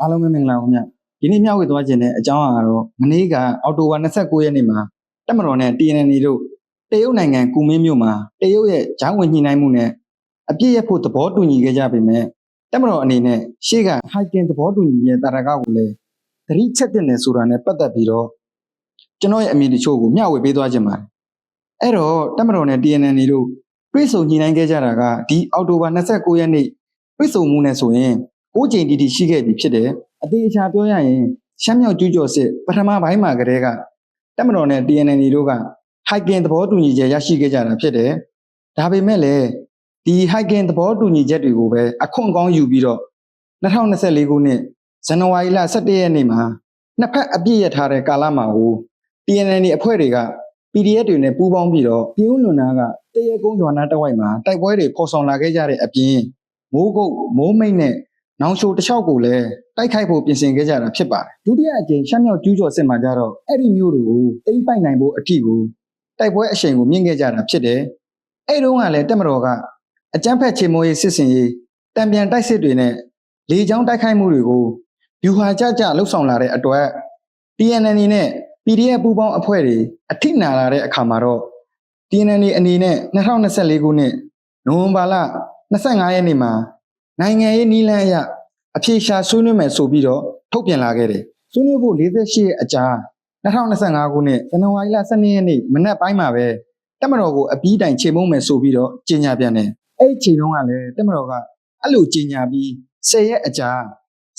အားလုံးပဲမင်္ဂလာပါခင်ဗျဒီနေ့မျှဝေသွားခြင်းတဲ့အကြောင်းအရာကတော့မနေ့ကအောက်တိုဘာ29ရက်နေ့မှာတက်မတော်နဲ့ TNN တို့တရုတ်နိုင်ငံကူမင်းမြို့မှာတရုတ်ရဲ့ဂျောင်းဝင်ညှိနှိုင်းမှုနဲ့အပြည့်ရဖို့သဘောတူညီခဲ့ကြပေမဲ့တက်မတော်အနေနဲ့ရှေ့က hiking သဘောတူညီရဲ့တာရကကိုလည်းသတိချက်တင်နေဆိုတာနဲ့ပတ်သက်ပြီးတော့ကျွန်တော်ရဲ့အမြင်တချို့ကိုမျှဝေပေးသွားခြင်းပါတယ်အဲ့တော့တက်မတော်နဲ့ TNN တို့ပြေဆုံညှိနှိုင်းခဲ့ကြတာကဒီအောက်တိုဘာ29ရက်နေ့ပြေဆုံမှုနဲ့ဆိုရင် ကိုးချိန်တီတီရှိခဲ့ပြီဖြစ်တယ်အသေးအချာပြောရရင်ရှမ်းမြောက်ကျူးကျော်စစ်ပထမပိုင်းမှာကတည်းကတက်မတော်နဲ့ TNN တို့က hiking သဘောတူညီချက်ရရှိခဲ့ကြတာဖြစ်တယ်ဒါပေမဲ့လည်းဒီ hiking သဘောတူညီချက်တွေကိုပဲအခွင့်ကောင်းယူပြီးတော့2024ခုနှစ်ဇန်နဝါရီလ17ရက်နေ့မှာနှစ်ဖက်အပြည့်ရထားတဲ့ကာလမှာကို TNN အဖွဲ့တွေက PDF တွေနဲ့ပူးပေါင်းပြီးတော့ပြည်ဦးလွန်နာကတရေကုန်းရွာနာတစ်ဝိုက်မှာတိုက်ပွဲတွေဖော်ဆောင်လာခဲ့ကြတဲ့အပြင်မိုးကုတ်မိုးမိတ်နဲ့ နောင်ချိုတစ်လျှောက်ကိုလည်းတိုက်ခိုက်ဖို့ပြင်ဆင်ခဲ့ကြတာဖြစ်ပါတယ်ဒုတိယအကြိမ်ရှမ်းမြောက်ကျူးကျော်စစ်မှာကြတော့အဲ့ဒီမျိုးတွေကိုတိမ့်ပိုက်နိုင်ဖို့အထီကိုတိုက်ပွဲအရှိန်ကိုမြင့်ခဲ့ကြတာဖြစ်တယ်အဲ့တုန်းကလည်းတက်မတော်ကအကြမ်းဖက်ချေမိုးရေးစစ်စင်ရေးတံပြန်တိုက်စစ်တွေနဲ့လေကြောင်းတိုက်ခိုက်မှုတွေကိုယူဟာကြကြလှုပ်ဆောင်လာတဲ့အတွက် TNN နဲ့ PDF ပူးပေါင်းအဖွဲ့တွေအထိနာလာတဲ့အခါမှာတော့ TNN အနေနဲ့2024ခုနှစ်နိုဝင်ဘာလ25ရက်နေ့မှာ နိုင်ငံရေးနီးလန်းအရအဖြေရှာဆွေးနွေးမယ်ဆိုပြီးတော့ထုတ်ပြန်လာခဲ့တယ်။ဆွေးနွေးဖို့48ရက်အကြာ2025ခုနှစ်ဇန်နဝါရီလ12ရက်နေ့မနက်ပိုင်းမှာပဲတက်မတော်ကိုအပြီးတိုင်ချိန်မုံမယ်ဆိုပြီးတော့ကြေညာပြန်တယ်။အဲ့ဒီချိန်တုန်းကလည်းတက်မတော်ကအဲ့လိုကြေညာပြီး10ရက်အကြာ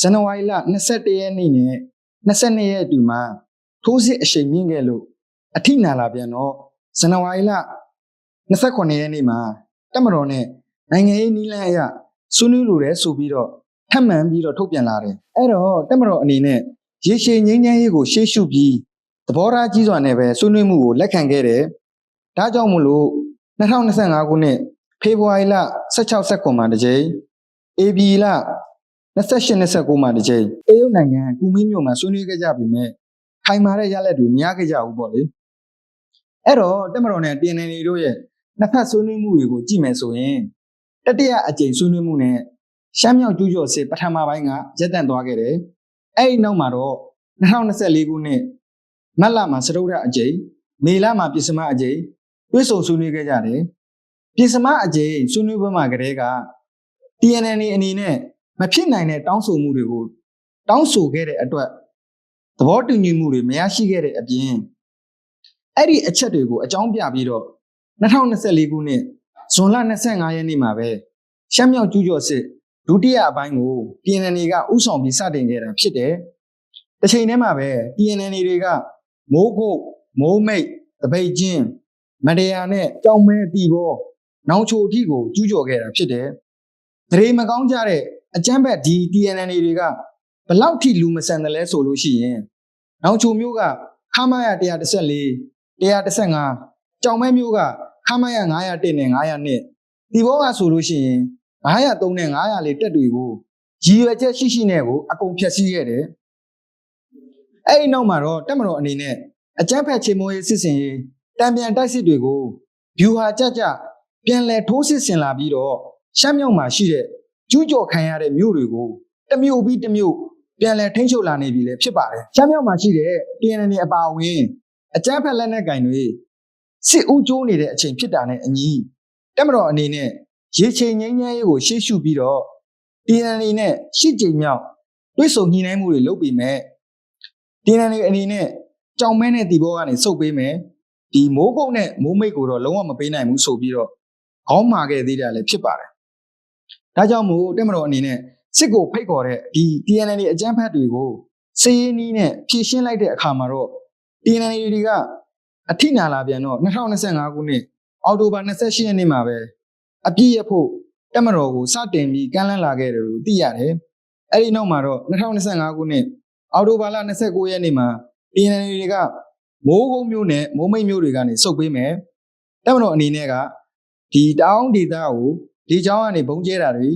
ဇန်နဝါရီလ21ရက်နေ့နဲ့22ရက်အတူမှာထိုးစစ်အရှိန်မြင့်ခဲ့လို့အထိနာလာပြန်တော့ဇန်နဝါရီလ29ရက်နေ့မှာတက်မတော်နဲ့နိုင်ငံရေးနီးလန်းအရ ဆွေးနွေးလိုတယ်ဆိုပြီးတော့ထပ်မံပြီးတော့ထုတ်ပြန်လာတယ်အဲ့တော့တက်မတော်အနေနဲ့ရေရှည်ငြိမ်းချမ်းရေးကိုရှေ့ရှုပြီးသဘောထားကြီးစွာနဲ့ပဲဆွေးနွေးမှုကိုလက်ခံခဲ့တယ်ဒါကြောင့်မို့လို့2025ခုနှစ်ဖေဖော်ဝါရီလ16 19မှာတစ်ကြိမ် AB လ28 29မှာတစ်ကြိမ်တရုတ်နိုင်ငံကူမင်းမြို့မှာဆွေးနွေးခဲ့ကြပြီမဲ့ခိုင်မာတဲ့ရလဒ်တွေမရခဲ့ကြဘူးပေါ့လေအဲ့တော့တက်မတော်နဲ့ TNN တို့ရဲ့နှစ်ဖက်ဆွေးနွေးမှုတွေကိုကြည့်မယ်ဆိုရင် တတိယအကြိမ်ဆွေးနွေးမှုနဲ့ရှမ်းမြောက်ကျူးကျော်စစ်ပထမပိုင်းကရပ်တန့်သွားခဲ့တယ်။အဲဒီနောက်မှာတော့2024ခုနှစ်မတ်လမှာစတုဒ္ဓအကြိမ်မေလမှာပြည်စမအကြိမ်တွဲဆုံဆွေးနွေးခဲ့ကြတယ်။ပြည်စမအကြိမ်ဆွေးနွေးပွဲမှာကတည်းက TNN အနေနဲ့မဖြစ်နိုင်တဲ့တောင်းဆိုမှုတွေကိုတောင်းဆိုခဲ့တဲ့အတွက်သဘောတူညီမှုတွေမရရှိခဲ့တဲ့အပြင်အဲ့ဒီအချက်တွေကိုအကြောင်းပြပြီးတော့2024ခုနှစ် ဇွန်လ25ရက်နေ့မှာပဲရှမ်းမြောက်ကျူးကျော်စစ်ဒုတိယအပိုင်းကို PNN ကဥဆောင်ပြီးစတင်ခဲ့တာဖြစ်တယ်။တစ်ချိန်တည်းမှာပဲ PNN တွေကမိုးကုတ်မိုးမိတ်တပိတ်ချင်းမတရားနဲ့ကြောင်မဲအတီဘောနောင်ချိုအထိကိုကျူးကျော်ခဲ့တာဖြစ်တယ်။ဒရေမကောင်းကြတဲ့အကြမ်းဖက်ဒီ TNN တွေကဘလောက်ထိလူမဆန်တယ်လဲဆိုလို့ရှိရင်နောင်ချိုမျိုးကခမရ114 115ကြောင်မဲမျိုးက ခမရ901နဲ့900နဲ့ဒီဘောကဆိုလို့ရှိရင်903နဲ့900လေးတက်တွေကိုရည်ရွယ်ချက်ရှိရှိနဲ့ကိုအကုန်ဖျက်ဆီးခဲ့တယ်။အဲ့ဒီနောက်မှာတော့တက်မတော်အနေနဲ့အကြမ်းဖက်ချေမိုးရေးစစ်စင်ရေးတံပြန်တိုက်စစ်တွေကိုဗျူဟာကြကြပြန်လည်ထိုးစစ်ဆင်လာပြီးတော့ရှမ်းမြောက်မှာရှိတဲ့ကျူးကျော်ခံရတဲ့မြို့တွေကိုတစ်မြို့ပြီးတစ်မြို့ပြန်လည်ထိန်းချုပ်လာနေပြီလေဖြစ်ပါတယ်။ရှမ်းမြောက်မှာရှိတဲ့ TNN အပါအဝင်အကြမ်းဖက်လက်နက်ကင်တွေ စစ်ဦးကျိုးနေတဲ့အချိန်ဖြစ်တာနဲ့အညီတက်မတော်အနေနဲ့ရေချိန်ငိမ့်ငယ်ရေးကိုရှေ့ရှုပြီးတော့ TNL နဲ့ရှစ်ကြိမ်မြောက်တွဲဆုံညှိနှိုင်းမှုတွေလုပ်ပြီးမဲ့ TNL အနေနဲ့ကြောင်မဲနဲ့တီဘောကနေစုပ်ပေးမယ်ဒီမိုးကုတ်နဲ့မိုးမိတ်ကိုတော့လုံးဝမပေးနိုင်ဘူးဆိုပြီးတော့ခေါင်းမာခဲ့သေးတယ်လည်းဖြစ်ပါတယ်ဒါကြောင့်မို့တက်မတော်အနေနဲ့စစ်ကိုဖိတ်ခေါ်တဲ့ဒီ TNL အကြမ်းဖက်တွေကိုစေးရင်းနီးနဲ့ဖြည့်ရှင်းလိုက်တဲ့အခါမှာတော့ TNL တွေက အထိနာလာပြန်တော့2025ခုနှစ်အောက်တိုဘာ28ရက်နေ့မှာပဲအပြည့်ရဖို့တက်မတော်ကိုစတင်ပြီးကမ်းလှမ်းလာခဲ့တယ်လို့သိရတယ်။အဲဒီနောက်မှာတော့2025ခုနှစ်အောက်တိုဘာလ29ရက်နေ့မှာ PNL တွေကမိုးကုန်းမျိုးနဲ့မိုးမိတ်မျိုးတွေကနေစုပ်ပေးမယ်။တက်မတော်အနေနဲ့ကဒီတောင်းဒေတာကိုဒီเจ้าကနေဘုံကျဲတာတွေ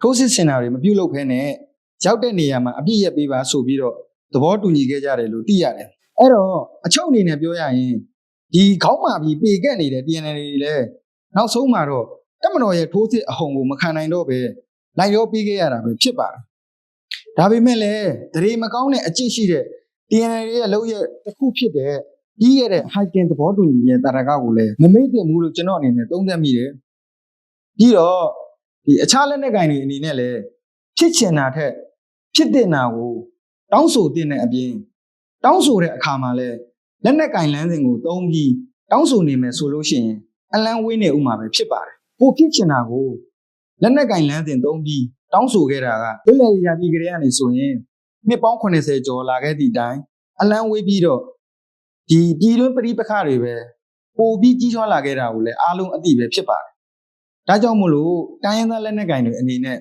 ထိုးစစ်ဆင်တာတွေမပြုတ်လုပ်ဖဲနဲ့ရောက်တဲ့နေရာမှာအပြည့်ရပေးပါဆိုပြီးတော့သဘောတူညီခဲ့ကြတယ်လို့သိရတယ်။အဲ့တော့အချုပ်အနေနဲ့ပြောရရင် ဒီခေါင်းမာပြီးပေကက်နေတဲ့ TNL တွေလည်းနောက်ဆုံးမှာတော့တက်မတော်ရဲ့ထိုးစစ်အဟုန်ကိုမခံနိုင်တော့ပဲလိုက်ရောပြီးခဲ့ရတာပဲဖြစ်ပါတယ်ဒါပေမဲ့လည်းတရေမကောင်းတဲ့အကျင့်ရှိတဲ့ TNL ရဲ့အလုပ်ရဲ့တစ်ခုဖြစ်တဲ့ပြီးခဲ့တဲ့ hiking သဘောတူညီရဲ့တာရကကိုလည်းမမေ့သင့်ဘူးလို့ကျွန်တော်အနေနဲ့သုံးသပ်မိတယ်ပြီးတော့ဒီအခြားလက်နက်ကင်တွေအနေနဲ့လည်းဖြစ်ချင်တာထက်ဖြစ်တဲ့နာကိုတောင်းဆိုတဲ့အပြင်တောင်းဆိုတဲ့အခါမှာလည်း လက်နက်ကင်လမ်းစဉ်ကိုသုံးပြီးတောင်းဆိုနေမယ်ဆိုလို့ရှိရင်အလံဝင်းနေဥမှာပဲဖြစ်ပါတယ်ကိုဖြစ်ချင်တာကိုလက်နက်ကင်လမ်းစဉ်သုံးပြီးတောင်းဆိုခဲ့တာကလွတ်လပ်ရေးရပြည်ကလေးကနေဆိုရင်နှစ်ပေါင်း80ကျော်လာခဲ့သည့်အတိုင်းအလံဝေးပြီးတော့ဒီပြည်တွင်းပြည်ပခတွေပဲပိုပြီးကြီးထွားလာခဲ့တာကိုလည်းအားလုံးအသိပဲဖြစ်ပါတယ်ဒါကြောင့်မို့လို့တိုင်းရင်းသားလက်နက်ကင်တွေအနေနဲ့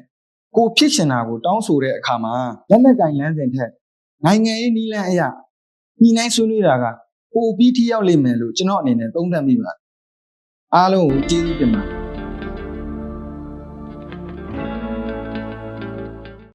ကိုဖြစ်ချင်တာကိုတောင်းဆိုတဲ့အခါမှာလက်နက်ကင်လမ်းစဉ်ထက်နိုင်ငံရေးနည်းလမ်းအရာညှိနှိုင်းဆွေးနွေးတာက ပိုပြီးထိရောက်လိမ့်မယ်လို့ကျွန်တော်အနေနဲ့သုံးသပ်မိပါတယ်အားလုံးကိုကျေးဇူးတင်ပါတယ်